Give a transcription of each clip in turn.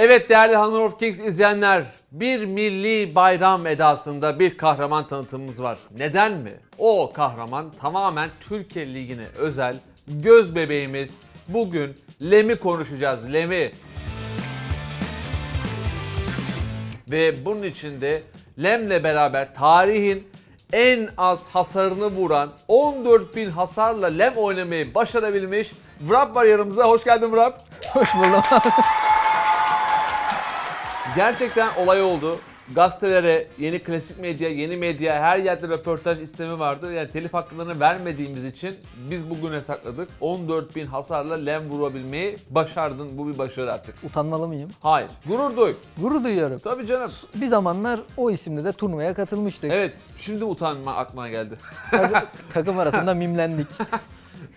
Evet değerli Hanor Kings izleyenler, bir milli bayram edasında bir kahraman tanıtımımız var. Neden mi? O kahraman tamamen Türkiye Ligi'ne özel göz bebeğimiz. Bugün Lem'i konuşacağız, Lem'i. Ve bunun için de Lem'le beraber tarihin en az hasarını vuran 14.000 hasarla Lem oynamayı başarabilmiş Vrab var yanımızda. Hoş geldin Vrab. Hoş buldum. Gerçekten olay oldu. Gazetelere, yeni klasik medya, yeni medya her yerde röportaj istemi vardı. Yani telif haklarını vermediğimiz için biz bugüne sakladık. 14.000 hasarla lem vurabilmeyi başardın. Bu bir başarı artık. Utanmalı mıyım? Hayır. Gurur duy. Gurur duyuyorum. Tabii canım. Bir zamanlar o isimle de turnuvaya katılmıştık. Evet. Şimdi utanma aklına geldi. Takı- takım arasında mimlendik.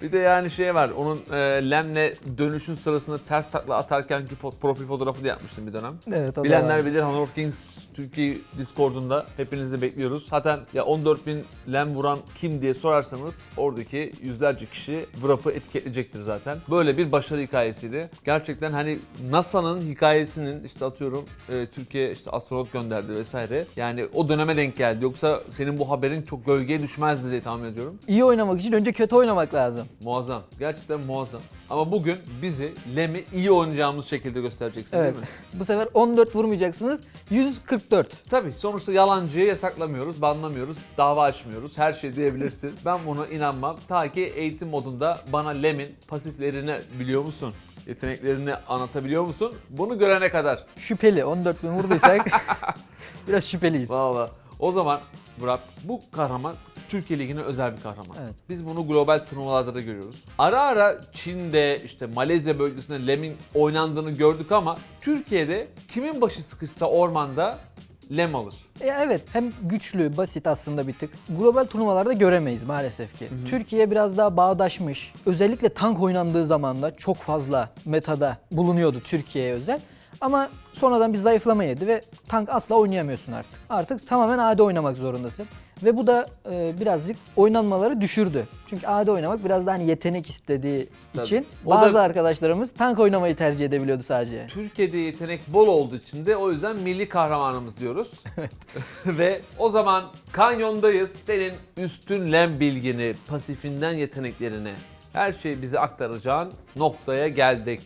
Bir de yani şey var. Onun e, lemle dönüşün sırasında ters takla atarkenki fo- profil fotoğrafını yapmıştım bir dönem. Evet, o da Bilenler var. bilir Honor Kings Türkiye Discord'unda hepinizi bekliyoruz. Zaten ya 14.000 lem vuran kim diye sorarsanız oradaki yüzlerce kişi Wrap'ı etiketleyecektir zaten. Böyle bir başarı hikayesiydi. Gerçekten hani NASA'nın hikayesinin işte atıyorum e, Türkiye işte astronot gönderdi vesaire. Yani o döneme denk geldi. Yoksa senin bu haberin çok gölgeye düşmezdi diye tahmin ediyorum. İyi oynamak için önce kötü oynamak lazım. Muazzam. Gerçekten muazzam. Ama bugün bizi Lem'i iyi oynayacağımız şekilde göstereceksin Evet. değil mi? Bu sefer 14 vurmayacaksınız. 144. Tabii sonuçta yalancıyı yasaklamıyoruz, banlamıyoruz, dava açmıyoruz. Her şey diyebilirsin. Ben buna inanmam. Ta ki eğitim modunda bana Lem'in pasiflerini biliyor musun? Yeteneklerini anlatabiliyor musun? Bunu görene kadar. Şüpheli. 14 bin vurduysak biraz şüpheliyiz. Valla. O zaman Burak bu kahraman Türkiye Ligi'ne özel bir kahraman. Evet. Biz bunu global turnuvalarda da görüyoruz. Ara ara Çin'de işte Malezya bölgesinde Lem'in oynandığını gördük ama Türkiye'de kimin başı sıkışsa ormanda Lem alır. E, evet hem güçlü, basit aslında bir tık. Global turnuvalarda göremeyiz maalesef ki. Türkiye biraz daha bağdaşmış. Özellikle tank oynandığı zaman da çok fazla metada bulunuyordu Türkiye'ye özel. Ama sonradan bir zayıflama yedi ve tank asla oynayamıyorsun artık. Artık tamamen AD oynamak zorundasın. Ve bu da e, birazcık oynanmaları düşürdü. Çünkü AD oynamak biraz daha hani yetenek istediği Tabii. için O bazı da- arkadaşlarımız tank oynamayı tercih edebiliyordu sadece. Türkiye'de yetenek bol olduğu için de o yüzden milli kahramanımız diyoruz. Ve o zaman kanyondayız. Senin üstün lem bilgini, pasifinden yeteneklerini, her şeyi bize aktaracağın noktaya geldik.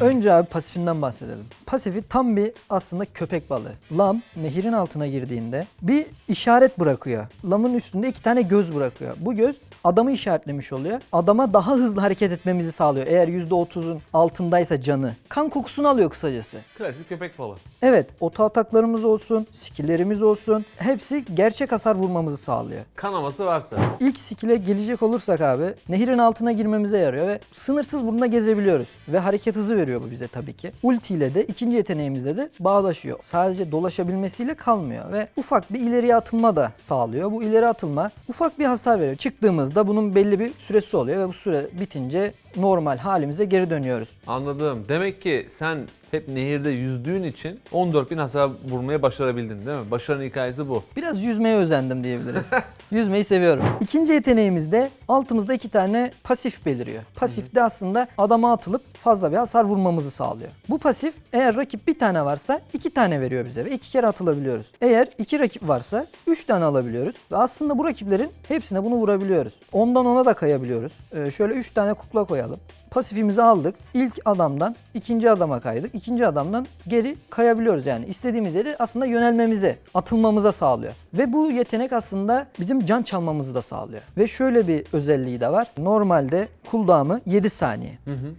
Önce abi pasifinden bahsedelim. Pasifi tam bir aslında köpek balığı. Lam nehirin altına girdiğinde bir işaret bırakıyor. Lamın üstünde iki tane göz bırakıyor. Bu göz adamı işaretlemiş oluyor. Adama daha hızlı hareket etmemizi sağlıyor. Eğer %30'un altındaysa canı. Kan kokusunu alıyor kısacası. Klasik köpek balığı. Evet, oto ataklarımız olsun, skilllerimiz olsun hepsi gerçek hasar vurmamızı sağlıyor. Kanaması varsa. İlk skill'e gelecek olursak abi nehirin altına girmemize yarıyor ve sınırsız bununla gezebiliyoruz. Ve hareket hızı veriyor bu bize tabii ki. Ulti ile de ikinci yeteneğimizle de bağdaşıyor. Sadece dolaşabilmesiyle kalmıyor ve ufak bir ileriye atılma da sağlıyor. Bu ileri atılma ufak bir hasar veriyor. Çıktığımızda bunun belli bir süresi oluyor ve bu süre bitince normal halimize geri dönüyoruz. Anladım. Demek ki sen hep nehirde yüzdüğün için 14.000 hasar vurmaya başarabildin değil mi? Başarının hikayesi bu. Biraz yüzmeye özendim diyebiliriz. Yüzmeyi seviyorum. İkinci yeteneğimizde altımızda iki tane pasif beliriyor. Pasif de aslında adama atılıp fazla bir hasar vurmamızı sağlıyor. Bu pasif eğer rakip bir tane varsa iki tane veriyor bize ve iki kere atılabiliyoruz. Eğer iki rakip varsa üç tane alabiliyoruz ve aslında bu rakiplerin hepsine bunu vurabiliyoruz. Ondan ona da kayabiliyoruz. Ee, şöyle üç tane kukla koyalım. Pasifimizi aldık. İlk adamdan ikinci adama kaydık. İkinci adamdan geri kayabiliyoruz yani. İstediğimiz yere aslında yönelmemize, atılmamıza sağlıyor. Ve bu yetenek aslında bizim can çalmamızı da sağlıyor. Ve şöyle bir özelliği de var. Normalde cooldown'ı 7 saniye.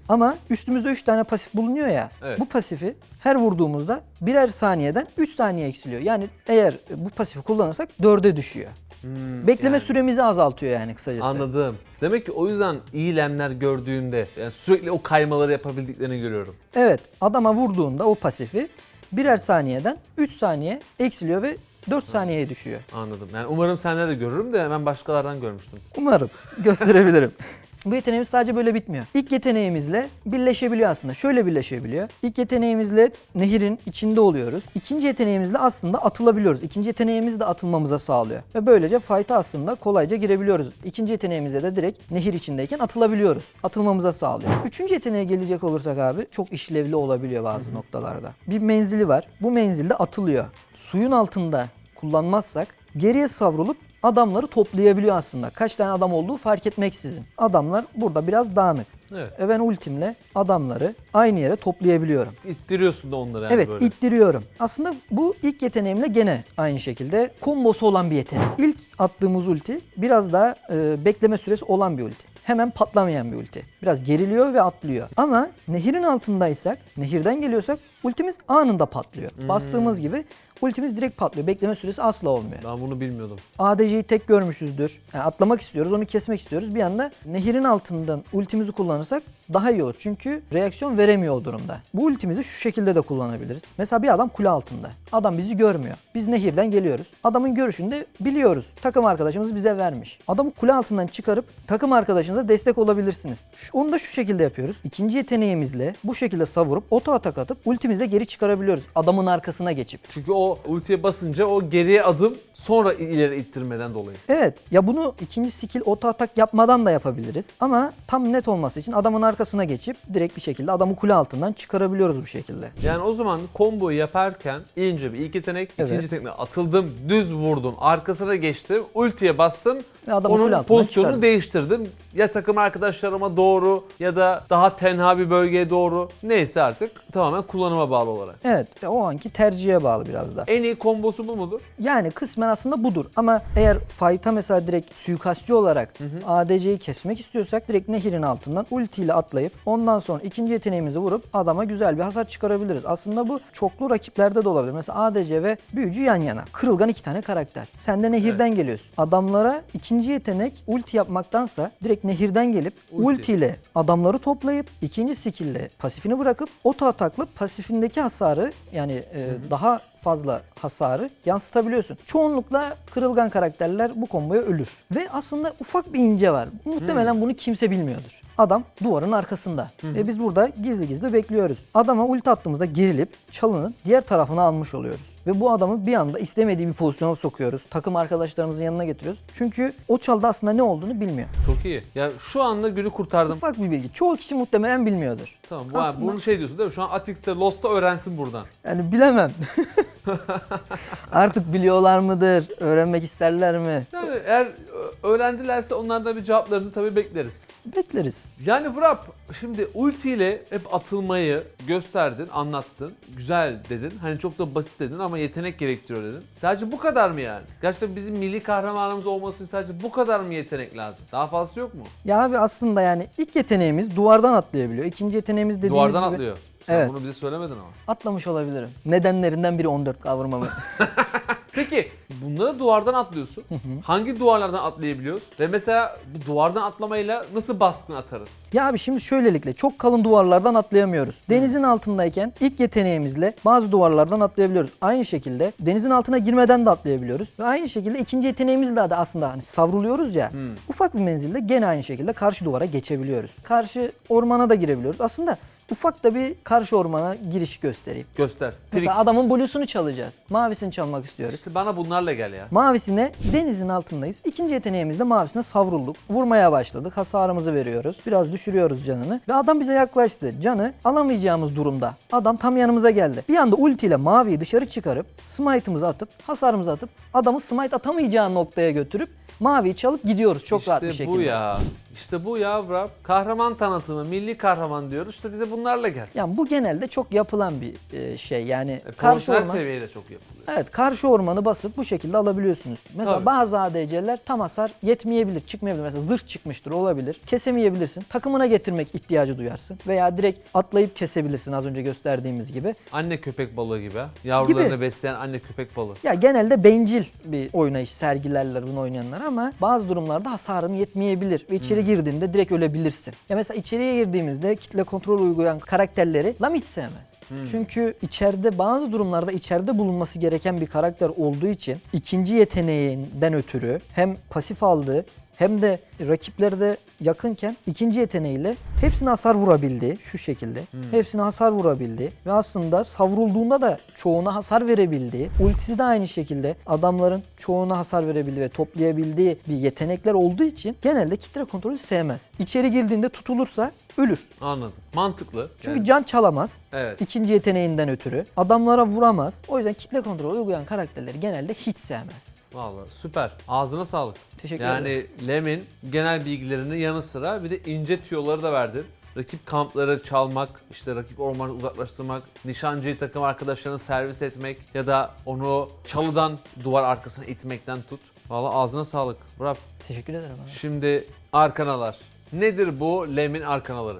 Ama üstümüzde 3 tane pasif bulunuyor ya. Evet. Bu pasifi her vurduğumuzda birer saniyeden 3 saniye eksiliyor. Yani eğer bu pasifi kullanırsak 4'e düşüyor. Hmm, Bekleme yani. süremizi azaltıyor yani kısacası. Anladım. Demek ki o yüzden iyi lemler gördüğümde yani sürekli o kaymaları yapabildiklerini görüyorum. Evet, adama vurduğunda o pasifi birer saniyeden 3 saniye eksiliyor ve 4 saniyeye düşüyor. Anladım. Yani umarım sende de görürüm de ben başkalardan görmüştüm. Umarım gösterebilirim. Bu yeteneğimiz sadece böyle bitmiyor. İlk yeteneğimizle birleşebiliyor aslında. Şöyle birleşebiliyor. İlk yeteneğimizle nehirin içinde oluyoruz. İkinci yeteneğimizle aslında atılabiliyoruz. İkinci yeteneğimiz de atılmamıza sağlıyor. Ve böylece fight'a aslında kolayca girebiliyoruz. İkinci yeteneğimizle de direkt nehir içindeyken atılabiliyoruz. Atılmamıza sağlıyor. Üçüncü yeteneğe gelecek olursak abi çok işlevli olabiliyor bazı noktalarda. Bir menzili var. Bu menzilde atılıyor. Suyun altında kullanmazsak geriye savrulup adamları toplayabiliyor aslında. Kaç tane adam olduğu fark etmeksizin. Adamlar burada biraz dağınık. Evet. Ve ben ultimle adamları aynı yere toplayabiliyorum. İttiriyorsun da onları yani evet böyle. ittiriyorum. Aslında bu ilk yeteneğimle gene aynı şekilde kombosu olan bir yetenek. İlk attığımız ulti biraz daha e, bekleme süresi olan bir ulti. Hemen patlamayan bir ulti. Biraz geriliyor ve atlıyor. Ama nehirin altındaysak, nehirden geliyorsak ultimiz anında patlıyor. Hmm. Bastığımız gibi ultimiz direkt patlıyor. Bekleme süresi asla olmuyor. Ben bunu bilmiyordum. ADC'yi tek görmüşüzdür. Yani atlamak istiyoruz, onu kesmek istiyoruz. Bir anda nehirin altından ultimizi kullanırsak daha iyi olur. Çünkü reaksiyon veremiyor o durumda. Bu ultimizi şu şekilde de kullanabiliriz. Mesela bir adam kule altında. Adam bizi görmüyor. Biz nehirden geliyoruz. Adamın görüşünü de biliyoruz. Takım arkadaşımız bize vermiş. Adamı kule altından çıkarıp takım arkadaşınıza destek olabilirsiniz. Onu da şu şekilde yapıyoruz. İkinci yeteneğimizle bu şekilde savurup oto atak atıp ultimizle geri çıkarabiliyoruz. Adamın arkasına geçip. Çünkü o ultiye basınca o geriye adım sonra ileri ittirmeden dolayı. Evet ya bunu ikinci skill oto atak yapmadan da yapabiliriz. Ama tam net olması için adamın arkasına geçip direkt bir şekilde adamı kule altından çıkarabiliyoruz bu şekilde. Yani o zaman komboyu yaparken ince bir ilk yetenek, Evet. ikinci yetenekle atıldım, düz vurdum, arkasına geçtim, ultiye bastım. Ve adamı kule onun altından pozisyonunu çıkardım. değiştirdim. Ya takım arkadaşlarıma doğru ya da daha tenha bir bölgeye doğru. Neyse artık tamamen kullanıma bağlı olarak. Evet o anki tercihe bağlı biraz da. En iyi kombosu bu mudur? Yani kısmen aslında budur. Ama eğer fight'a mesela direkt suikastçı olarak ADC'yi kesmek istiyorsak direkt nehirin altından ultiyle atlayıp ondan sonra ikinci yeteneğimizi vurup adama güzel bir hasar çıkarabiliriz. Aslında bu çoklu rakiplerde de olabilir. Mesela ADC ve büyücü yan yana. Kırılgan iki tane karakter. Sen de nehirden geliyorsun. Adamlara ikinci yetenek ulti yapmaktansa direkt nehirden gelip Ulti. ultiyle adamları toplayıp ikinci skill'le pasifini bırakıp oto ataklı pasifindeki hasarı yani e, daha fazla hasarı yansıtabiliyorsun. Çoğunlukla kırılgan karakterler bu komboya ölür. Ve aslında ufak bir ince var. Muhtemelen bunu kimse bilmiyordur. Adam duvarın arkasında. Ve biz burada gizli gizli bekliyoruz. Adama ulti attığımızda gerilip çalının diğer tarafına almış oluyoruz. Ve bu adamı bir anda istemediği bir pozisyona sokuyoruz. Takım arkadaşlarımızın yanına getiriyoruz. Çünkü o çalda aslında ne olduğunu bilmiyor. Çok iyi. Ya şu anda günü kurtardım. Ufak bir bilgi. Çoğu kişi muhtemelen bilmiyordur. Tamam. Bu, Aslında- bunu şey diyorsun değil mi? Şu an Atix'te Lost'ta öğrensin buradan. Yani bilemem. Artık biliyorlar mıdır? Öğrenmek isterler mi? Yani eğer öğrendilerse onlardan bir cevaplarını tabii bekleriz. Bekleriz. Yani Vrap şimdi ulti ile hep atılmayı gösterdin, anlattın. Güzel dedin. Hani çok da basit dedin ama yetenek gerektiriyor dedin. Sadece bu kadar mı yani? Gerçekten bizim milli kahramanımız olması için sadece bu kadar mı yetenek lazım? Daha fazlası yok mu? Ya abi aslında yani ilk yeteneğimiz duvardan atlayabiliyor. İkinci yeteneğimiz dediğimiz Duvardan gibi atlıyor. Evet. bunu bize söylemedin ama. atlamış olabilirim. Nedenlerinden biri 14 kavurmamı. Peki bunları duvardan atlıyorsun. Hangi duvarlardan atlayabiliyoruz? Ve mesela bu duvardan atlamayla nasıl baskın atarız? ya abi şimdi şöylelikle çok kalın duvarlardan atlayamıyoruz. Denizin altındayken ilk yeteneğimizle bazı duvarlardan atlayabiliyoruz. Aynı şekilde denizin altına girmeden de atlayabiliyoruz. Ve aynı şekilde ikinci yeteneğimizle de aslında hani savruluyoruz ya. Ufak bir menzilde gene aynı şekilde karşı duvara geçebiliyoruz. Karşı ormana da girebiliyoruz. Aslında ufak da bir karşı ormana giriş göstereyim. Göster. Trik. Mesela adamın bluesunu çalacağız. Mavisini çalmak istiyoruz. İşte bana bunlarla gel ya. Mavisine denizin altındayız. İkinci yeteneğimizde mavisine savrulduk. Vurmaya başladık. Hasarımızı veriyoruz. Biraz düşürüyoruz canını. Ve adam bize yaklaştı. Canı alamayacağımız durumda. Adam tam yanımıza geldi. Bir anda ultiyle maviyi dışarı çıkarıp smite'ımızı atıp hasarımızı atıp adamı smite atamayacağı noktaya götürüp maviyi çalıp gidiyoruz çok rahat bir İşte şekilde. bu ya. İşte bu ya Vrap. Kahraman tanıtımı, milli kahraman diyoruz. İşte bize bunlarla gel. Yani bu genelde çok yapılan bir e, şey. Yani E, karşı orman seviyede çok yapılıyor. Evet karşı ormanı basıp bu şekilde alabiliyorsunuz. Mesela Tabii. bazı ADC'ler tam hasar yetmeyebilir, çıkmayabilir. Mesela zırh çıkmıştır olabilir. Kesemeyebilirsin. Takımına getirmek ihtiyacı duyarsın. Veya direkt atlayıp kesebilirsin az önce gösterdiğimiz gibi. Anne köpek balığı gibi. Yavrularını Gibi. besleyen anne köpek balığı. Ya genelde bencil bir oynayış sergilerler bunu oynayanlar ama bazı durumlarda hasarın yetmeyebilir ve içeri girdiğinde direkt ölebilirsin. Ya mesela içeriye girdiğimizde kitle kontrol uygulayan karakterleri Lam hiç sevmez. Çünkü içeride bazı durumlarda içeride bulunması gereken bir karakter olduğu için ikinci yeteneğinden ötürü hem pasif aldığı hem de rakiplerde yakınken ikinci yeteneğiyle hepsine hasar vurabildiği şu şekilde. Hepsine hasar vurabildiği ve aslında savrulduğunda da çoğuna hasar verebildiği, ultisi de aynı şekilde adamların çoğuna hasar verebildiği ve toplayabildiği bir yetenekler olduğu için genelde kitle kontrolü sevmez. İçeri girdiğinde tutulursa ölür. Anladım. Mantıklı. Çünkü Yani- can çalamaz. evet. İkinci yeteneğinden ötürü. Adamlara vuramaz. O yüzden kitle kontrolü uygulayan karakterleri genelde hiç sevmez. Vallahi süper. Ağzına sağlık. Teşekkür yani ederim. Lem'in genel bilgilerinin yanı sıra bir de ince tüyoları da verdin. Rakip kampları çalmak, işte rakip ormanı uzaklaştırmak, nişancıyı takım arkadaşlarına servis etmek ya da onu çalıdan duvar arkasına itmekten tut. Vallahi ağzına sağlık. Bravo. Teşekkür ederim abi. Şimdi arkanalar. Nedir bu Lem'in arkanaları?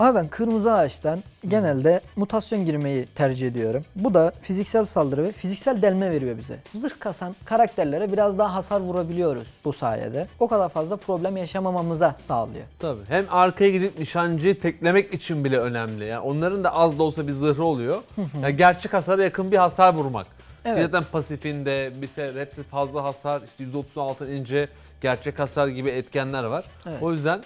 Abi ben kırmızı ağaçtan genelde mutasyon girmeyi tercih ediyorum. Bu da fiziksel saldırı ve fiziksel delme veriyor bize. Zırh kasan karakterlere biraz daha hasar vurabiliyoruz bu sayede. O kadar fazla problem yaşamamamıza sağlıyor. Tabii. Hem arkaya gidip nişancıyı teklemek için bile önemli. Yani onların da az da olsa bir zırhı oluyor. yani gerçek hasara yakın bir hasar vurmak. Evet. Zaten pasifinde bir se- hepsi fazla hasar, işte %36 ince gerçek hasar gibi etkenler var. Evet. O yüzden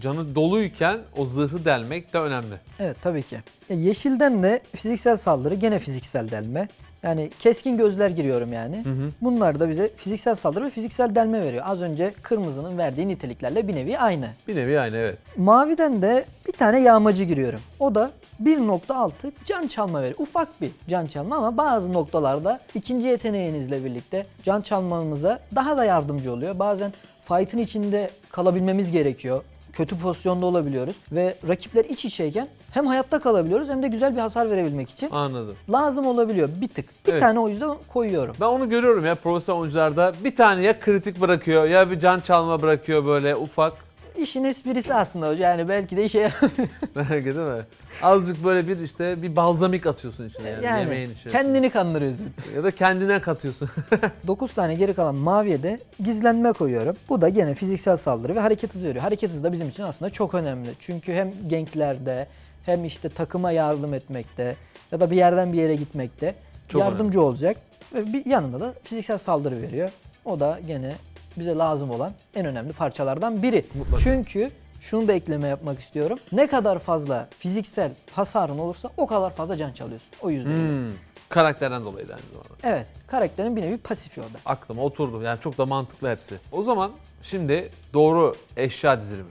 canı doluyken o zırhı delmek de önemli. Evet tabii ki. E, yeşilden de fiziksel saldırı gene fiziksel delme. Yani keskin gözler giriyorum yani. hı. Bunlar da bize fiziksel saldırı ve fiziksel delme veriyor. Az önce kırmızının verdiği niteliklerle bir nevi aynı. Bir nevi aynı evet. Maviden de bir tane yağmacı giriyorum. O da 1.6 can çalma veriyor. Ufak bir can çalma ama bazı noktalarda ikinci yeteneğinizle birlikte can çalmamıza daha da yardımcı oluyor. Bazen fight'ın içinde kalabilmemiz gerekiyor. Kötü pozisyonda olabiliyoruz ve rakipler iç içeyken hem hayatta kalabiliyoruz hem de güzel bir hasar verebilmek için Anladım. lazım olabiliyor bir tık. Bir Evet. tane o yüzden koyuyorum. Ben onu görüyorum ya profesyonel oyuncularda. Bir tane ya kritik bırakıyor ya bir can çalma bırakıyor böyle ufak. İşin esprisi aslında hocam. Yani belki de işe yaramıyor. Belki değil mi? Azıcık böyle bir işte bir balzamik atıyorsun içine yani, Yani yemeğin içine. kendini kandırıyorsun. Ya da kendine katıyorsun. 9 tane geri kalan maviye de gizlenme koyuyorum. Bu da gene fiziksel saldırı ve hareket hızı veriyor. Hareket hızı da bizim için aslında çok önemli. Çünkü hem ganklerde hem işte takıma yardım etmekte ya da bir yerden bir yere gitmekte Çok yardımcı olacak. Ve bir yanında da fiziksel saldırı veriyor. O da gene bize lazım olan en önemli parçalardan biri. Mutlaka. Çünkü şunu da ekleme yapmak istiyorum. Ne kadar fazla fiziksel hasarın olursa o kadar fazla can çalıyorsun. O yüzden. Hmm, Karakterden dolayı da aynı zamanda. Evet. Karakterin bir nevi pasifi o da. Aklıma oturdu. Yani çok da mantıklı hepsi. O zaman şimdi doğru eşya dizilimi.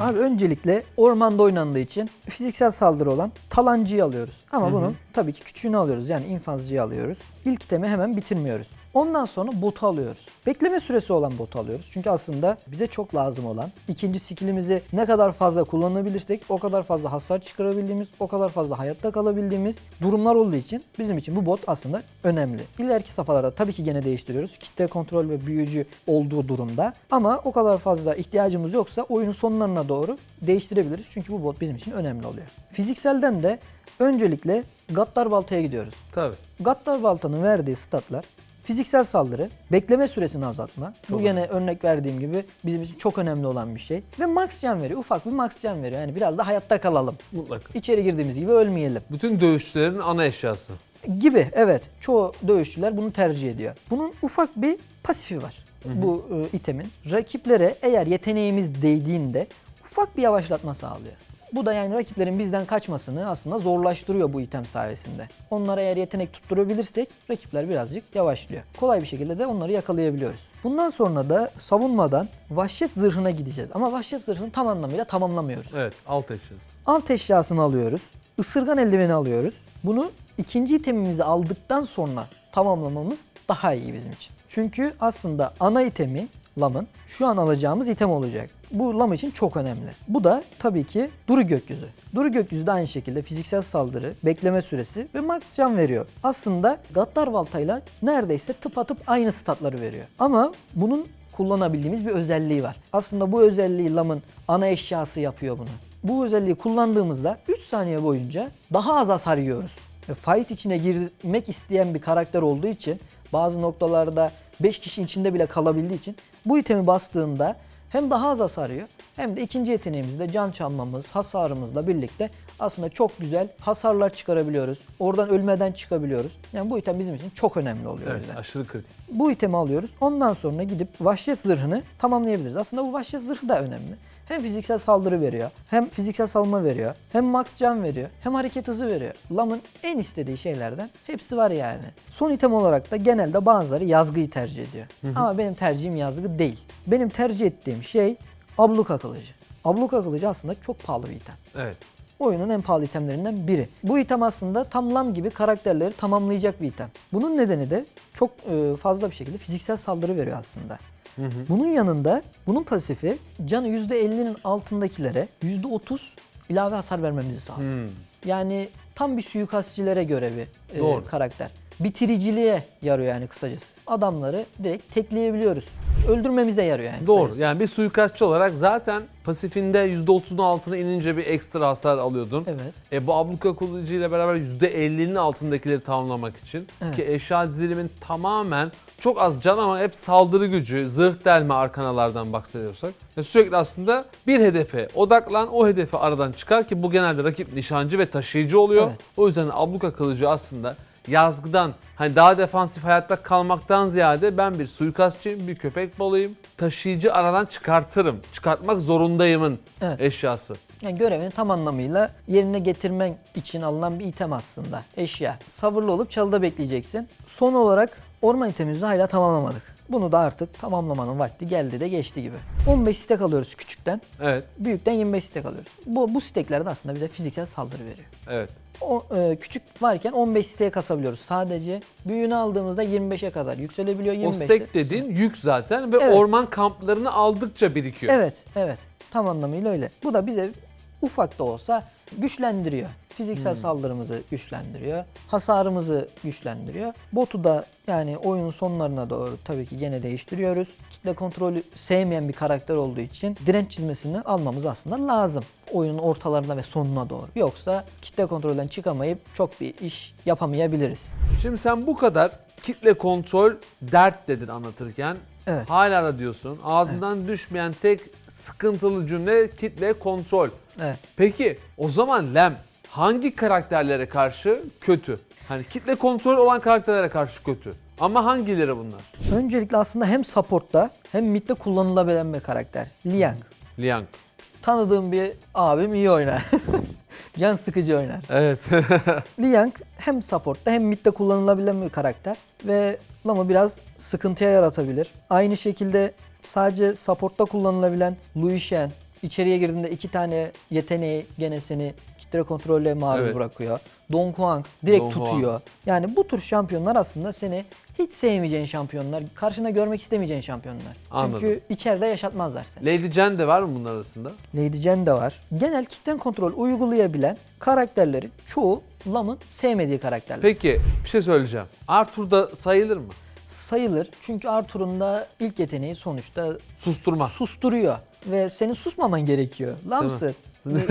Abi öncelikle ormanda oynandığı için fiziksel saldırı olan talancıyı alıyoruz. Ama bunun tabii ki küçüğünü alıyoruz. Yani infazcıyı alıyoruz. İlk itemi hemen bitirmiyoruz. Ondan sonra botu alıyoruz. Bekleme süresi olan botu alıyoruz. Çünkü aslında bize çok lazım olan ikinci skillimizi ne kadar fazla kullanabilirsek o kadar fazla hasar çıkarabildiğimiz, o kadar fazla hayatta kalabildiğimiz durumlar olduğu için bizim için bu bot aslında önemli. İleriki safhalarda tabii ki gene değiştiriyoruz. Kitle kontrol ve büyücü olduğu durumda. Ama o kadar fazla ihtiyacımız yoksa oyunun sonlarına doğru değiştirebiliriz. Çünkü bu bot bizim için önemli oluyor. Fizikselden de öncelikle Gattar Balta'ya gidiyoruz. Tabii. Gattar Balta'nın verdiği statlar fiziksel saldırı, bekleme süresini azaltma. Bu gene örnek verdiğim gibi bizim için çok önemli olan bir şey. Ve max can veriyor. Ufak bir max can veriyor. Yani biraz da hayatta kalalım. Mutlaka. İçeri girdiğimiz gibi ölmeyelim. Bütün dövüşçülerin ana eşyası. Gibi evet. Çoğu dövüşçüler bunu tercih ediyor. Bunun ufak bir pasifi var. Bu e, itemin. Rakiplere eğer yeteneğimiz değdiğinde ufak bir yavaşlatma sağlıyor. Bu da yani rakiplerin bizden kaçmasını aslında zorlaştırıyor bu item sayesinde. Onlara eğer yetenek tutturabilirsek rakipler birazcık yavaşlıyor. Kolay bir şekilde de onları yakalayabiliyoruz. Bundan sonra da savunmadan vahşet zırhına gideceğiz. Ama vahşet zırhını tam anlamıyla tamamlamıyoruz. Evet alt eşyası. Alt eşyasını alıyoruz. Isırgan eldiveni alıyoruz. Bunu ikinci itemimizi aldıktan sonra tamamlamamız daha iyi bizim için. Çünkü aslında ana itemin Lam'ın şu an alacağımız item olacak. Bu Lam için çok önemli. Bu da tabii ki Duru Gökyüzü. Duru Gökyüzü de aynı şekilde fiziksel saldırı, bekleme süresi ve max can veriyor. Aslında Gattar Balta'yla neredeyse tıpatıp aynı statları veriyor. Ama bunun kullanabildiğimiz bir özelliği var. Aslında bu özelliği Lam'ın ana eşyası yapıyor bunu. Bu özelliği kullandığımızda 3 saniye boyunca daha az hasar yiyoruz. Fight içine girmek isteyen bir karakter olduğu için bazı noktalarda 5 kişi içinde bile kalabildiği için bu itemi bastığında hem daha az hasar yiyor Hem de ikinci yeteneğimizde can çalmamız, hasarımızla birlikte aslında çok güzel hasarlar çıkarabiliyoruz. Oradan ölmeden çıkabiliyoruz. Yani bu item bizim için çok önemli oluyor. Evet, yüzden. aşırı kritik. Bu itemi alıyoruz. Ondan sonra gidip vahşet zırhını tamamlayabiliriz. Aslında bu vahşet zırhı da önemli. Hem fiziksel saldırı veriyor, hem fiziksel savunma veriyor, hem max can veriyor, hem hareket hızı veriyor. Lam'ın en istediği şeylerden hepsi var yani. Son item olarak da genelde bazıları yazgıyı tercih ediyor. Ama benim tercihim yazgı değil. Benim tercih ettiğim şey abluka kılıcı. Abluka kılıcı aslında çok pahalı bir item Evet. oyunun en pahalı itemlerinden biri. Bu item aslında tam Lam gibi karakterleri tamamlayacak bir item. Bunun nedeni de çok e, fazla bir şekilde fiziksel saldırı veriyor aslında. Bunun yanında bunun pasifi canı %50'nin altındakilere %30 ilave hasar vermemizi sağlıyor. Hmm. Yani tam bir suikastçilere göre bir e, Doğru. karakter. Bitiriciliğe yarıyor yani kısacası. Adamları direkt tekleyebiliyoruz. Öldürmemize yarıyor yani. Doğru. kısacası. Yani bir suikastçı olarak zaten pasifinde %30'un altına inince bir ekstra hasar alıyordun. Evet. E bu abluka kılıcı ile beraber %50'nin altındakileri tamamlamak için Evet. ki eşya dizilimin tamamen çok az can ama hep saldırı gücü, zırh delme arkanalardan bahsediyorsak. Ya sürekli aslında bir hedefe odaklan, o hedefi aradan çıkar ki bu genelde rakip nişancı ve taşıyıcı oluyor. Evet. O yüzden abluka kılıcı aslında yazgıdan hani daha defansif hayatta kalmaktan ziyade ben bir suikastçıyım, bir köpek balığıyım. Taşıyıcı aradan çıkartırım. Çıkartmak zorundayımın Evet. eşyası. Yani görevini tam anlamıyla yerine getirmen için alınan bir item aslında. Eşya. Sabırlı olup çalıda bekleyeceksin. Son olarak orman itemimizi hala tamamlamadık. Bunu da artık tamamlamanın vakti geldi de geçti gibi. 15 stek alıyoruz küçükten. Evet, Büyükten 25 stek alıyoruz. Bu, bu stekler de aslında bize fiziksel saldırı veriyor. evet. O, e, küçük varken 15 siteye kasabiliyoruz sadece. Büyüğünü aldığımızda 25'e kadar yükselebiliyor. O 25'te stack dediğin yük zaten ve Evet. orman kamplarını aldıkça birikiyor. Evet, evet. Tam anlamıyla öyle. Bu da bize ufak da olsa güçlendiriyor. Fiziksel saldırımızı güçlendiriyor. Hasarımızı güçlendiriyor. Botu da yani oyunun sonlarına doğru tabii ki gene değiştiriyoruz. Kitle kontrolü sevmeyen bir karakter olduğu için direnç çizmesini almamız aslında lazım. Oyunun ortalarına ve sonuna doğru. Yoksa kitle kontrolden çıkamayıp çok bir iş yapamayabiliriz. Şimdi sen bu kadar kitle kontrol dert dedin anlatırken. Evet. Hala da diyorsun. Ağzından düşmeyen tek sıkıntılı cümle kitle kontrol. Evet. Peki o zaman Lem hangi karakterlere karşı kötü? Hani kitle kontrol olan karakterlere karşı kötü. Ama hangileri bunlar? Öncelikle aslında hem support'ta hem mid'de kullanılabilen bir karakter. Liang. Liang. tanıdığım bir abim iyi oynar. Can sıkıcı oynar. Evet. Liang hem support'ta hem mid'de kullanılabilen bir karakter ve Lama biraz sıkıntıya yaratabilir. Aynı şekilde sadece support'ta kullanılabilen Lu Shen içeriye girdiğinde iki tane yeteneği gene seni kitle kontrolle maruz Evet. bırakıyor. Don Kuang direkt Don Juan. tutuyor. Yani bu tür şampiyonlar aslında seni hiç sevmeyeceğin şampiyonlar, karşında görmek istemeyeceğin şampiyonlar. Anladım. Çünkü içeride yaşatmazlar seni. Lady Jen de var mı bunlar arasında? Lady Jen de var. Genel kitle kontrol uygulayabilen karakterlerin çoğu Lam'ın sevmediği karakterler. Peki bir şey söyleyeceğim. Arthur da sayılır mı? Sayılır çünkü Arthur'un da ilk yeteneği sonuçta Susturma. susturuyor ve senin susmaman gerekiyor. Lamsın.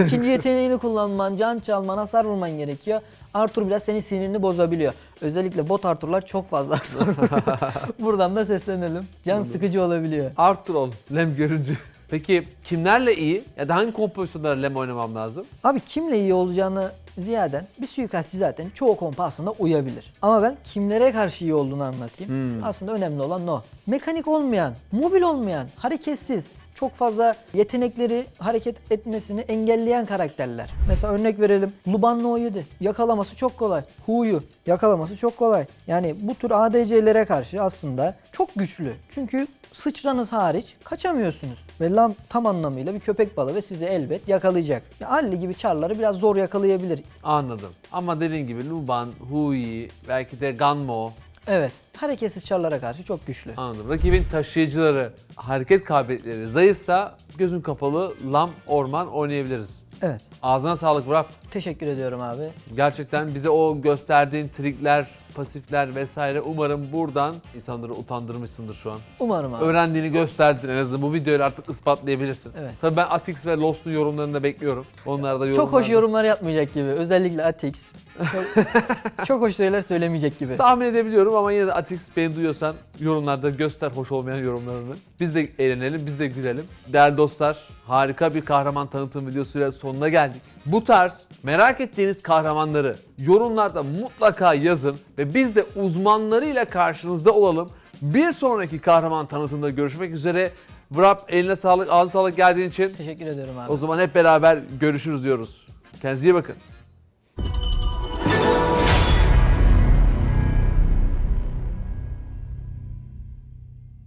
İkinci yeteneğini kullanman, can çalman, hasar vurman gerekiyor. Arthur biraz senin sinirini bozabiliyor. Özellikle bot Arthur'lar çok fazla hasar. Buradan da seslenelim. Can sıkıcı olabiliyor. Arthur ol Lem görünce. Peki kimlerle iyi ya da hangi kompozisyonlara Lem oynamam lazım? Abi kimle iyi olacağını ziyaden bir suikastçı zaten çoğu kompa aslında uyabilir. Ama ben kimlere karşı iyi olduğunu anlatayım. Hmm. Aslında önemli olan o. Mekanik olmayan, mobil olmayan, hareketsiz, çok fazla yetenekleri hareket etmesini engelleyen karakterler. Mesela örnek verelim. Luban No 7. Yakalaması çok kolay. Hu'yu yakalaması çok kolay. Yani bu tür ADC'lere karşı aslında çok güçlü. Çünkü sıçranız hariç kaçamıyorsunuz. Ve Lam tam anlamıyla bir köpek balığı ve sizi elbet yakalayacak. Ya Alli gibi çarları biraz zor yakalayabilir. Anladım. Ama dediğin gibi Luban, Hui, belki de Ganmo Evet. Hareketsiz çarlara karşı çok güçlü. anladım. Rakibin taşıyıcıları, hareket kabiliyetleri zayıfsa gözün kapalı Lam Orman oynayabiliriz. Evet. Ağzına sağlık Burak. Teşekkür ediyorum abi. Gerçekten bize o gösterdiğin trikler, pasifler vesaire umarım buradan insanları utandırmışsındır şu an. Umarım abi. Öğrendiğini gösterdin en azından bu videoyla artık ispatlayabilirsin. Evet. Tabii ben Atix ve Lost'un yorumlarını da bekliyorum. Onlar da yorumlarda. Çok hoş yorumlar yapmayacak gibi. Özellikle Atix. Çok hoş şeyler söylemeyecek gibi. Tahmin edebiliyorum ama yine de Atix beni duyuyorsan yorumlarda göster hoş olmayan yorumlarını. Biz de eğlenelim, biz de gülelim. Değerli dostlar, harika bir kahraman tanıtım videosuyla sonuna geldik. Bu tarz merak ettiğiniz kahramanları yorumlarda mutlaka yazın ve biz de uzmanlarıyla karşınızda olalım. Bir sonraki kahraman tanıtımda görüşmek üzere. Vrap eline sağlık, ağzına sağlık geldiğin için Teşekkür ediyorum abi. o zaman hep beraber görüşürüz diyoruz. Kendinize iyi bakın.